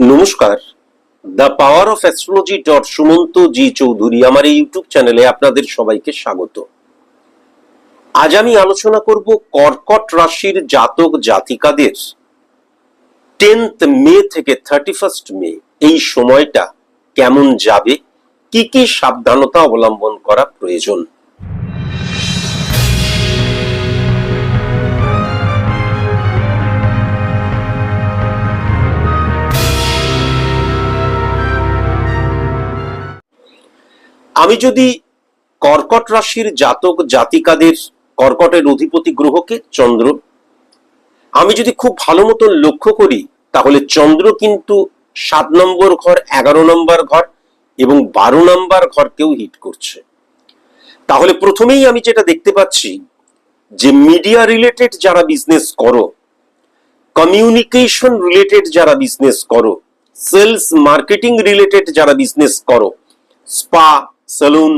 নমস্কার। The power of astrology dot Sumanta ji Chowdhury আমার এই ইউটিউব চ্যানেলে আপনাদের সবাইকে স্বাগত। আজ আমি আলোচনা করব কর্কট রাশির জাতক জাতিকাদের। টেন্থ মে থেকে থার্টি ফার্স্ট মে এই সময়টা কেমন যাবে? কি কি সাবধানতা অবলম্বন করা প্রয়োজন? আমি যদি কর্কট রাশির জাতক জাতিকাদের কর্কটের অধিপতি গ্রহকে চন্দ্র, আমি যদি খুব ভালো মতন লক্ষ্য করি, তাহলে চন্দ্র কিন্তু সাত নম্বর ঘর, এগারো নম্বর ঘর এবং বারো নম্বর ঘরকেও হিট করছে। তাহলে প্রথমেই আমি যেটা দেখতে পাচ্ছি, যে মিডিয়া রিলেটেড যারা বিজনেস করো কমিউনিকেশন রিলেটেড যারা বিজনেস করো সেলস মার্কেটিং রিলেটেড যারা বিজনেস করো স্পা সেলুন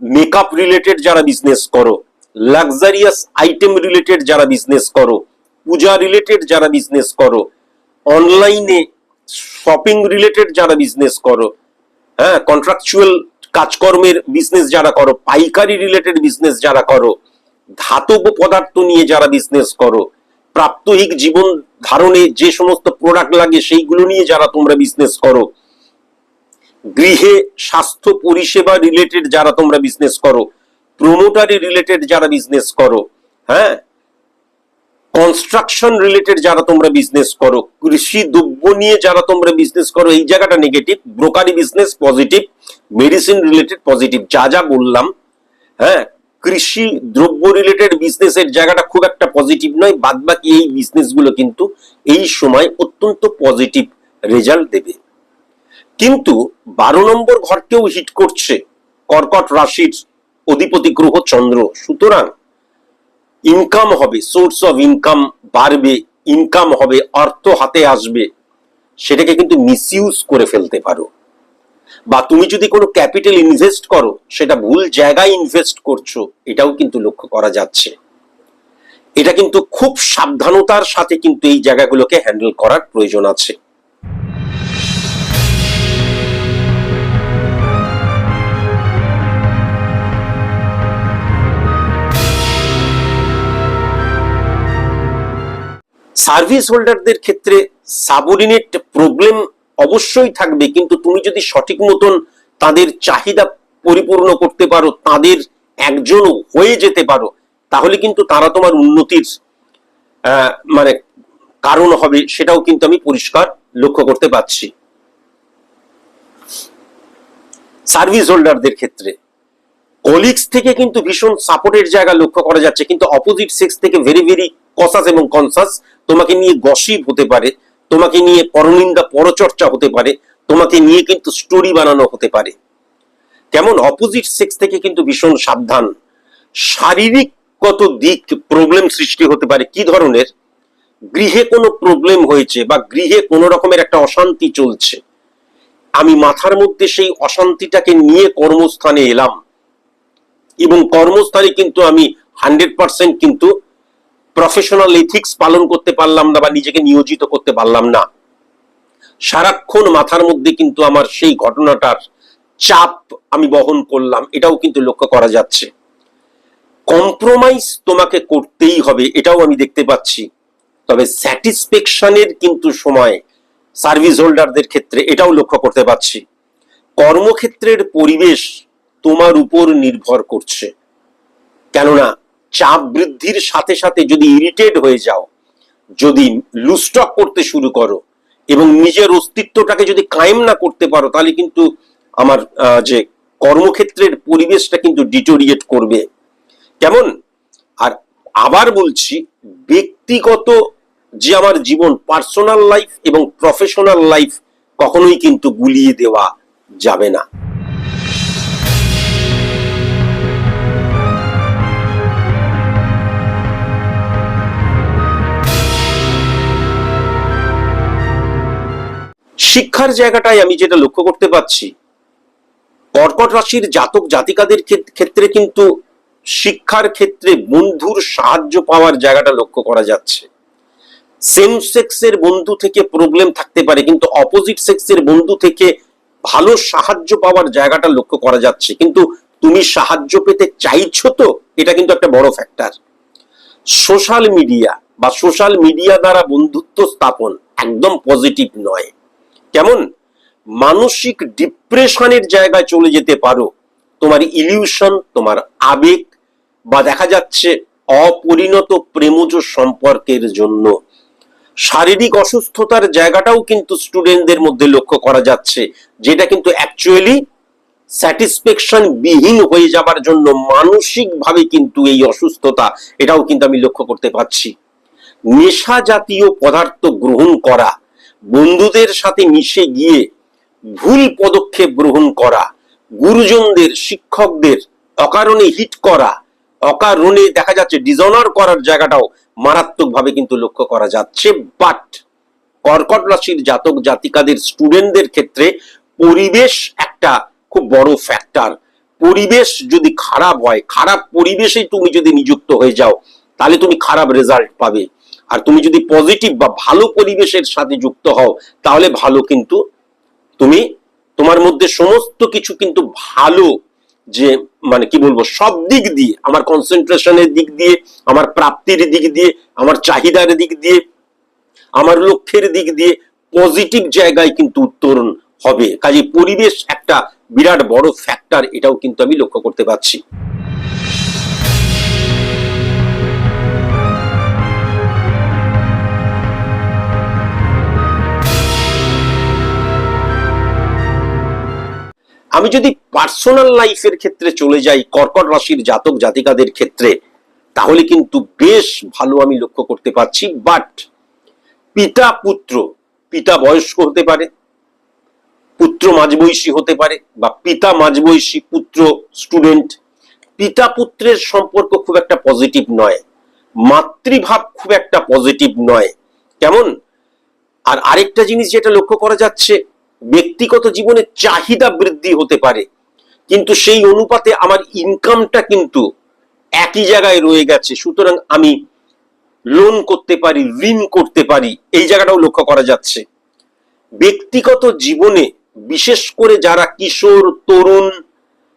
মেকআপ রিলেটেড যারা বিজনেস করো লাক্সারিয়াস আইটেম রিলেটেড যারা বিজনেস করো, পূজা রিলেটেড যারা বিজনেস করো অনলাইনে শপিং রিলেটেড যারা বিজনেস করো হ্যাঁ কন্ট্রাকচুয়াল কাজকর্মের বিজনেস যারা করো, পাইকারি রিলেটেড বিজনেস যারা করো, ধাতব পদার্থ নিয়ে যারা বিজনেস করো, প্রাত্যহিক জীবন ধারণে যে সমস্ত প্রোডাক্ট লাগে সেইগুলো নিয়ে যারা তোমরা বিজনেস করো গৃহে স্বাস্থ্য পরিষেবা রিলেটেড যারা তোমরা বিজনেস করো প্রমোটারি রিলেটেড যারা বিজনেস করো হ্যাঁ? কনস্ট্রাকশন রিলেটেড যারা তোমরা বিজনেস করো, কৃষি দ্রব্য নিয়ে যারা তোমরা বিজনেস করো, এই জায়গাটা negative brokerage business positive medicine related positive যা যা বললাম হ্যাঁ? কৃষি দ্রব্য রিলেটেড বিজনেসের জায়গাটা খুব একটা পজিটিভ নয় বাদ বাকি এই বিজনেসগুলো কিন্তু এই সময় অত্যন্ত পজিটিভ রেজাল্ট দেবে। কিন্তু বারো নম্বর ঘরকেও হিট করছে কর্কট রাশির অধিপতি গ্রহ চন্দ্র। সুতরাং ইনকাম হবে সোর্স অফ ইনকাম বাড়বে ইনকাম হবে, অর্থ হাতে আসবে, সেটাকে কিন্তু মিসইউজ করে ফেলতে পারো। বা তুমি যদি কোনো ক্যাপিটাল ইনভেস্ট করো, সেটা ভুল জায়গায় ইনভেস্ট করছ, এটাও কিন্তু লক্ষ্য করা যাচ্ছে। এটা কিন্তু খুব সাবধানতার সাথে কিন্তু এই জায়গাগুলোকে হ্যান্ডেল করার প্রয়োজন আছে। সার্ভিস হোল্ডারদের ক্ষেত্রে সাবঅর্ডিনেট প্রবলেম অবশ্যই থাকবে, কিন্তু তুমি যদি সঠিক মতন তাদের চাহিদা পরিপূর্ণ করতে পারো, তাদের একজন হয়ে যেতে পারো, তাহলে কিন্তু তারা তোমার উন্নতির মানে কারণ হবে, সেটাও কিন্তু আমি পরিষ্কার লক্ষ্য করতে পারছি। সার্ভিস হোল্ডারদের ক্ষেত্রে কলিগস থেকে কিন্তু ভীষণ সাপোর্টের জায়গা লক্ষ্য করা যাচ্ছে, কিন্তু অপোজিট সেক্স থেকে ভেরি ভেরি কসাস এবং কনসাস তোমাকে নিয়ে গসিপ হতে পারে, তোমাকে নিয়ে পরনিন্দা পরচর্চা হতে পারে, তোমাকে নিয়ে কিন্তু স্টোরি বানানো হতে পারে। কেমন? অপোজিট সেক্স থেকে কিন্তু ভীষণ সাবধান। শারীরিকগত দিক প্রবলেম সৃষ্টি হতে পারে। কি ধরনের? গৃহে কোনো প্রবলেম হয়েছে বা গৃহে কোনো রকমের একটা অশান্তি চলছে। আমি মাথার মধ্যে সেই অশান্তিটাকে নিয়ে কর্মস্থানে এলাম। এবং কর্মস্থানে কিন্তু আমি হান্ড্রেড পার্সেন্ট কিন্তু প্রফেশনাল এথিক্স পালন করতে পারলাম না বা নিজেকে নিয়োজিত করতে পারলাম না। সারাক্ষণ মাথার মধ্যে কিন্তু আমার সেই ঘটনাটার চাপ আমি বহন করলাম, এটাও কিন্তু লক্ষ্য করা যাচ্ছে। কম্প্রোমাইজ তোমাকে করতেই হবে, এটাও আমি দেখতে পাচ্ছি। তবে স্যাটিসফ্যাকশনের কিন্তু সময় সার্ভিস হোল্ডারদের ক্ষেত্রে এটাও লক্ষ্য করতে পাচ্ছি। কর্মক্ষেত্রের পরিবেশ তোমার উপর নির্ভর করছে। কেননা চাপ বৃদ্ধির সাথে সাথে যদি ইরিটেট হয়ে যাও, যদি লুস্টক করতে শুরু করো এবং নিজের অস্তিত্বটাকে যদি কায়েম না করতে পারো, তাহলে কিন্তু আমার যে কর্মক্ষেত্রের পরিবেশটা কিন্তু ডিটোরিয়েট করবে। কেমন? আর আবার বলছি, ব্যক্তিগত যে আমার জীবন পার্সোনাল লাইফ এবং প্রফেশনাল লাইফ কখনোই কিন্তু গুলিয়ে দেওয়া যাবে না। শিক্ষার জায়গাটায় আমি যেটা লক্ষ্য করতে পারছি, কর্কট রাশির জাতক জাতিকাদের ক্ষেত- ক্ষেত্রে কিন্তু শিক্ষার ক্ষেত্রে বন্ধুর সাহায্য পাওয়ার জায়গাটা লক্ষ্য করা যাচ্ছে। সেম সেক্সের বন্ধু থেকে প্রবলেম থাকতে পারে, কিন্তু অপোজিট সেক্সের বন্ধু থেকে ভালো সাহায্য পাওয়ার জায়গাটা লক্ষ্য করা যাচ্ছে। কিন্তু তুমি সাহায্য পেতে চাইছো তো, এটা কিন্তু একটা বড় ফ্যাক্টর সোশ্যাল মিডিয়া বা সোশ্যাল মিডিয়া দ্বারা বন্ধুত্ব স্থাপন একদম পজিটিভ নয়। কেমন? মানসিক ডিপ্রেশনের জায়গায় চলে যেতে পারো। তোমার ইলিউশন তোমার আবেগ, বা দেখা যাচ্ছে অপরিণত প্রেমজ সম্পর্কের জন্য। শারীরিক অসুস্থতার জায়গাটাও কিন্তু স্টুডেন্টদের মধ্যে লক্ষ্য করা যাচ্ছে। যেটা কিন্তু অ্যাকচুয়ালি স্যাটিসফ্যাকশন বিহীন হয়ে যাবার জন্য মানসিকভাবে কিন্তু এই অসুস্থতা, এটাও কিন্তু আমি লক্ষ্য করতে পারছি। নেশা জাতীয় পদার্থ গ্রহণ করা বন্ধুদের সাথে মিশে গিয়ে ভুল পদক্ষেপ গ্রহণ করা, গুরুজনদের, শিক্ষকদের অকারণে হিট করা, অকারণে দেখা যাচ্ছে ডিজনার করার জায়গাটাও মারাত্মকভাবে কিন্তু লক্ষ্য করা যাচ্ছে। বাট কর্কট রাশির জাতক জাতিকাদের স্টুডেন্টদের ক্ষেত্রে পরিবেশ একটা খুব বড় ফ্যাক্টর পরিবেশ যদি খারাপ হয়, খারাপ পরিবেশে তুমি যদি নিযুক্ত হয়ে যাও, তাহলে তুমি খারাপ রেজাল্ট পাবে। আর তুমি যদি পজিটিভ বা ভালো পরিবেশের সাথে যুক্ত হও, তাহলে ভালো কিন্তু তুমি, তোমার মধ্যে সমস্ত কিছু কিন্তু ভালো যে মানে কি বলব, সব দিক দিয়ে, আমার কনসেন্ট্রেশনের দিক দিয়ে, আমার প্রাপ্তির দিক দিয়ে, আমার চাহিদার দিক দিয়ে, আমার লক্ষ্যের দিক দিয়ে পজিটিভ জায়গায় কিন্তু উত্তরণ হবে। কাজে পরিবেশ একটা বিরাট বড় ফ্যাক্টর এটাও কিন্তু আমি লক্ষ্য করতে পারছি। আমি যদি পার্সোনাল লাইফের ক্ষেত্রে চলে যাই, কর্কট রাশির জাতক জাতিকাদের ক্ষেত্রে, তাহলে কিন্তু বেশ ভালো আমি লক্ষ্য করতে পারছি। বাট পিতা পুত্র, পিতা বয়স্ক হতে পারে, পুত্র মাঝবয়সী হতে পারে, বা পিতা মাঝবয়সী পুত্র স্টুডেন্ট পিতা পুত্রের সম্পর্ক খুব একটা পজিটিভ নয়, মাতৃভাব খুব একটা পজিটিভ নয়। কেমন? আর আরেকটা জিনিস যেটা লক্ষ্য করা যাচ্ছে ব্যক্তিগত জীবনে চাহিদা বৃদ্ধি হতে পারে। কিন্তু সেই অনুপাতে আমার ইনকামটা কিন্তু একই জায়গায় রয়ে গেছে। সুতরাং আমি লোন করতে পারি, ঋণ করতে পারি, এই জায়গাটাও লক্ষ্য করা যাচ্ছে। ব্যক্তিগত জীবনে বিশেষ করে যারা কিশোর, তরুণ,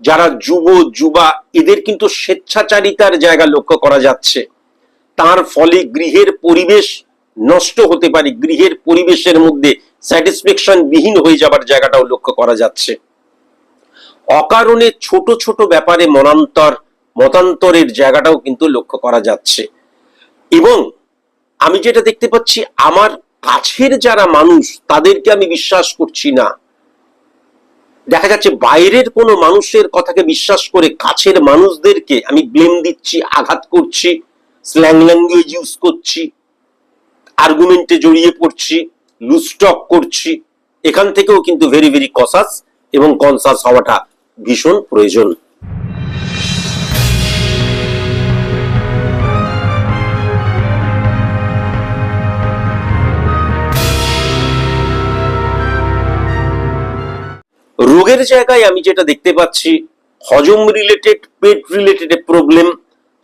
যারা যুব, যুবা, এদের কিন্তু স্বেচ্ছাচারিতার জায়গা লক্ষ্য করা যাচ্ছে। তার ফলে গৃহের পরিবেশ নষ্ট হতে পারে, গৃহের পরিবেশের মধ্যে স্যাটিসফ্যাকশন বিহীন হয়ে যাবার জায়গাটাও লক্ষ্য করা যাচ্ছে। অকারণে ছোট ছোট ব্যাপারে মনান্তর, মতান্তরের জায়গাটাও কিন্তু লক্ষ্য করা যাচ্ছে। এবং আমি যেটা দেখতে পাচ্ছি, আমার কাছের যারা মানুষ, তাদেরকে আমি বিশ্বাস করছি না। দেখা যাচ্ছে বাইরের কোনো মানুষের কথাকে বিশ্বাস করে কাছের মানুষদেরকে আমি ব্লেম দিচ্ছি, আঘাত করছি স্ল্যাং ল্যাঙ্গুয়েজ ইউজ করছি। আর্গুমেন্টে জড়িয়ে পড়ছি লুস্টক করছি, এখান থেকেও কিন্তু ভেরি ভেরি কসাস এবং কনসাস হওয়াটা ভীষণ প্রয়োজন। রোগের জায়গায় আমি যেটা দেখতে পাচ্ছি, হজম রিলেটেড পেট রিলেটেড প্রবলেম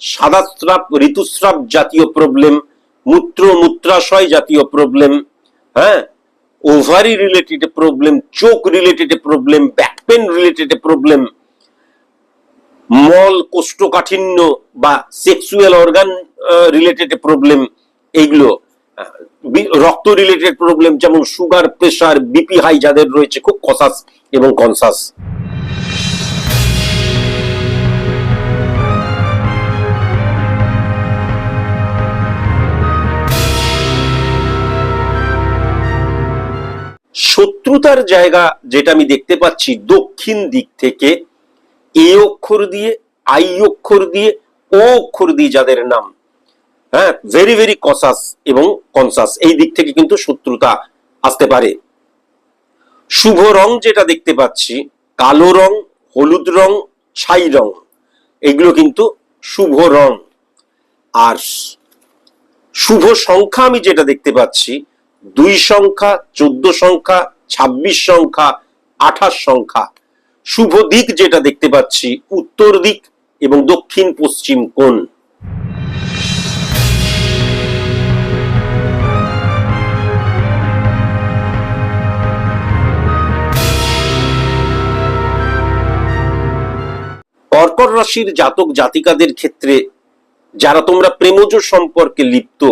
সাদাস্রাব ঋতুস্রাব জাতীয় প্রবলেম মূত্র মূত্রাশয় জাতীয় প্রবলেম হ্যাঁ? ওভারি রিলেটেড প্রবলেম চোখ related problem back pain related problem মল কোষ্ঠকাঠিন্য বা সেক্সুয়াল অর্গান রিলেটেড প্রবলেম এইগুলো রক্ত রিলেটেড প্রবলেম যেমন সুগার প্রেশার বিপি হাই যাদের রয়েছে, খুব কসাস এবং কনসাস শত্রুতার জায়গা যেটা আমি দেখতে পাচ্ছি দক্ষিণ দিক থেকে, এ অক্ষর দিয়ে, আই অক্ষর দিয়ে, ও অক্ষর দিয়ে যাদের নাম হ্যাঁ ভেরি ভেরি কসাস এবং কনসাস এই দিক থেকে কিন্তু শত্রুতা আসতে পারে। শুভ রং যেটা দেখতে পাচ্ছি, কালো রং, হলুদ রং, ছাই রং, এগুলো কিন্তু শুভ রং। আর শুভ সংখ্যা আমি যেটা দেখতে পাচ্ছি দুই সংখ্যা, চোদ্দ সংখ্যা ২৬ সংখ্যা, আঠাশ সংখ্যা। শুভ দিক যেটা দেখতে পাচ্ছি, উত্তর দিক এবং দক্ষিণ পশ্চিম কোন কর্কট রাশির জাতক জাতিকাদের ক্ষেত্রে যারা তোমরা প্রেমজ সম্পর্কে লিপ্ত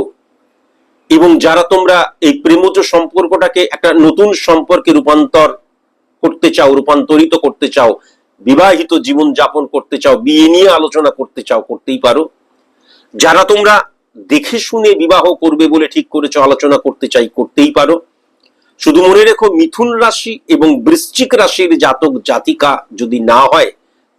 এবং যারা তোমরা এই প্রেমজ সম্পর্কটাকে একটা নতুন সম্পর্কে রূপান্তর করতে চাও, রূপান্তরিত করতে চাও, বিবাহিত জীবন যাপন করতে চাও, বিয়ে নিয়ে আলোচনা করতে চাও, করতেই পারো। যারা তোমরা দেখে শুনে বিবাহ করবে বলে ঠিক করেছ, আলোচনা করতে চাই, করতেই পারো। শুধু মনে রেখো, মিথুন রাশি এবং বৃশ্চিক রাশির জাতক জাতিকা যদি না হয়,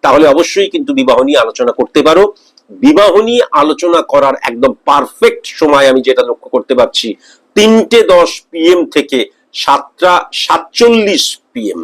তাহলে অবশ্যই কিন্তু বিবাহ নিয়ে আলোচনা করতে পারো। বিবাহ নিয়ে আলোচনা করার একদম পারফেক্ট সময় আমি যেটা লক্ষ্য করতে পারছি, তিনটে দশ পিএম থেকে সাতটা সাতচল্লিশ পিএম